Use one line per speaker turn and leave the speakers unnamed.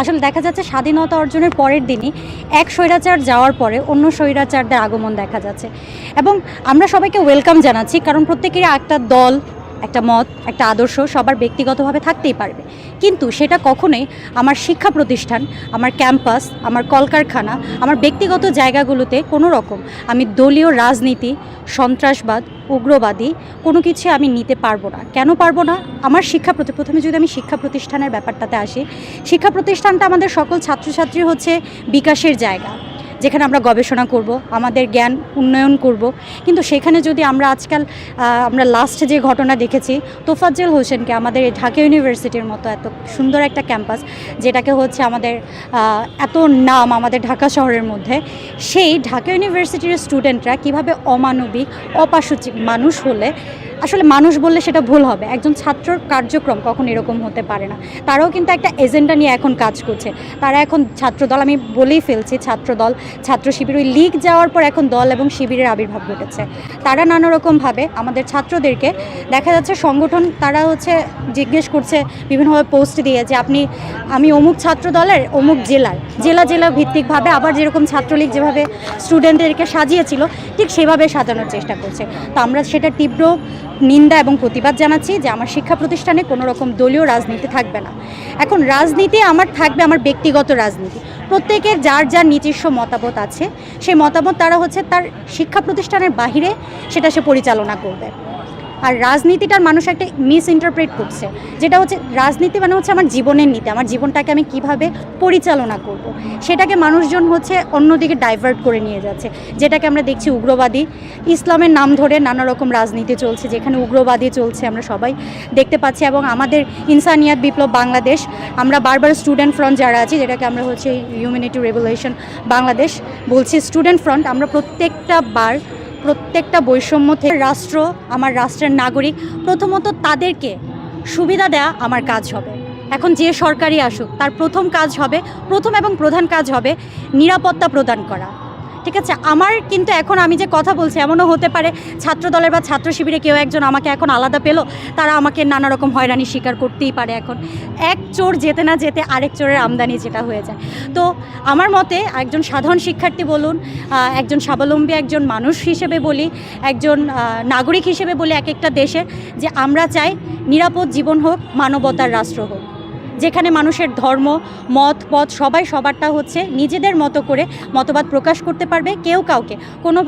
আসলে দেখা যাচ্ছে স্বাধীনতা অর্জনের পরের দিনই এক স্বৈরাচার যাওয়ার পরে অন্য স্বৈরাচারদের আগমন দেখা যাচ্ছে। এবং আমরা সবাইকে ওয়েলকাম জানাচ্ছি, কারণ প্রত্যেকেরই একটা দল একটা মত, একটা আদর্শ সবার ব্যক্তিগতভাবে থাকতেই পারবে। কিন্তু সেটা কখনোই আমার শিক্ষা প্রতিষ্ঠান, আমার ক্যাম্পাস, আমার কলকারখানা, আমার ব্যক্তিগত জায়গাগুলোতে কোনো রকম আমি দলীয় রাজনীতি, সন্ত্রাসবাদ, উগ্রবাদী কোনো কিছু আমি নিতে পারব না। কেন পারব না? আমার শিক্ষা প্রতি, প্রথমে যদি আমি শিক্ষা প্রতিষ্ঠানের ব্যাপারটাতে আসি, শিক্ষা প্রতিষ্ঠানটা আমাদের সকল ছাত্রছাত্রী হচ্ছে বিকাশের জায়গা। যেখানে আমরা গবেষণা করব, আমাদের জ্ঞান উন্নয়ন করব। কিন্তু সেখানে যদি আমরা আজকাল আমরা লাস্ট যে ঘটনা দেখেছি, তোফাজ্জল হোসেনকে আমাদের ঢাকা ইউনিভার্সিটির মতো এত সুন্দর একটা ক্যাম্পাস, যেটাকে হচ্ছে আমাদের এত নাম আমাদের ঢাকা শহরের মধ্যে, সেই ঢাকা ইউনিভার্সিটির স্টুডেন্টরা কীভাবে অমানবিক অপাশুচিক মানুষ হলে আসলে মানুষ বললে সেটা ভুল হবে। একজন ছাত্রর কার্যক্রম কখন এরকম হতে পারে না। তারাও কিন্তু একটা এজেন্ডা নিয়ে এখন কাজ করছে। তারা এখন ছাত্রদল, আমি বলেই ফেলছি ছাত্রদল, ছাত্র শিবির, ওই লিগ যাওয়ার পর এখন দল এবং শিবিরের আবির্ভাব ঘটেছে। তারা নানা রকমভাবে আমাদের ছাত্রদেরকে দেখা যাচ্ছে সংগঠন, তারা হচ্ছে জিজ্ঞেস করছে, বিভিন্নভাবে পোস্ট দিয়ে যে আপনি, আমি অমুক ছাত্র দলের অমুক জেলার। জেলা জেলা ভিত্তিকভাবে আবার যেরকম ছাত্রলীগ যেভাবে স্টুডেন্টদেরকে সাজিয়েছিল, ঠিক সেভাবে সাজানোর চেষ্টা করছে। তো আমরা সেটা তীব্র নিন্দা এবং প্রতিবাদ জানাচ্ছি যে আমার শিক্ষা প্রতিষ্ঠানে কোনো রকম দলীয় রাজনীতি থাকবে না। এখন রাজনীতি আমার থাকবে আমার ব্যক্তিগত রাজনীতি। প্রত্যেকের যার যার নিজস্ব মতামত আছে, সেই মতামত তারা হচ্ছে তার শিক্ষা প্রতিষ্ঠানের বাহিরে সেটা সে পরিচালনা করবে। আর রাজনীতিটার মানুষ একটা মিস ইন্টারপ্রেট করছে যেটা হচ্ছে রাজনীতি মানে হচ্ছে আমার জীবনের নীতি, আমার জীবনটাকে আমি কীভাবে পরিচালনা করব। সেটাকে মানুষজন হচ্ছে অন্যদিকে ডাইভার্ট করে নিয়ে যাচ্ছে যেটাকে আমরা দেখছি উগ্রবাদী, ইসলামের নাম ধরে নানা রকম রাজনীতি চলছে, যেখানে উগ্রবাদী চলছে আমরা সবাই দেখতে পাচ্ছি এবং আমাদের ইনসানিয়াত বিপ্লব বাংলাদেশ, আমরা বারবার স্টুডেন্ট ফ্রন্ট যারা আছি, যেটাকে আমরা হচ্ছে হিউম্যানিটি রেভলিউশন বাংলাদেশ বলছি স্টুডেন্ট ফ্রন্ট আমরা প্রত্যেকটা বার প্রত্যেকটা বৈষম্য থেকে রাষ্ট্র, আমার রাষ্ট্রের নাগরিক, প্রথমত তাদেরকে সুবিধা দেয়া আমার কাজ হবে। এখন যে সরকারি আসুক, তার প্রথম কাজ হবে, প্রথম এবং প্রধান কাজ হবে নিরাপত্তা প্রদান করা। ঠিক আছে? আমার কিন্তু এখন আমি যে কথা বলছি এমনও হতে পারে ছাত্র দলের বা ছাত্র শিবিরে কেউ একজন আমাকে এখন আলাদা পেল, তারা আমাকে নানা রকম হয়রানি স্বীকার করতেই পারে এখন। এক চোর যেতে না যেতে আরেক চোরের আমদানি যেটা হয়ে যায়। তো আমার মতে একজন সাধারণ শিক্ষার্থী বলুন একজন স্বাবলম্বী একজন মানুষ হিসেবে বলি, একজন নাগরিক হিসেবে বলি এক একটা দেশের, যে আমরা চাই নিরাপদ জীবন হোক, মানবতার রাষ্ট্র হোক। যেখানে মানুষের ধর্ম, মত, পথ সবাই সবারটা হচ্ছে নিজেদের মতো করে মতবাদ প্রকাশ করতে পারবে কেউ কাউকে। কোনো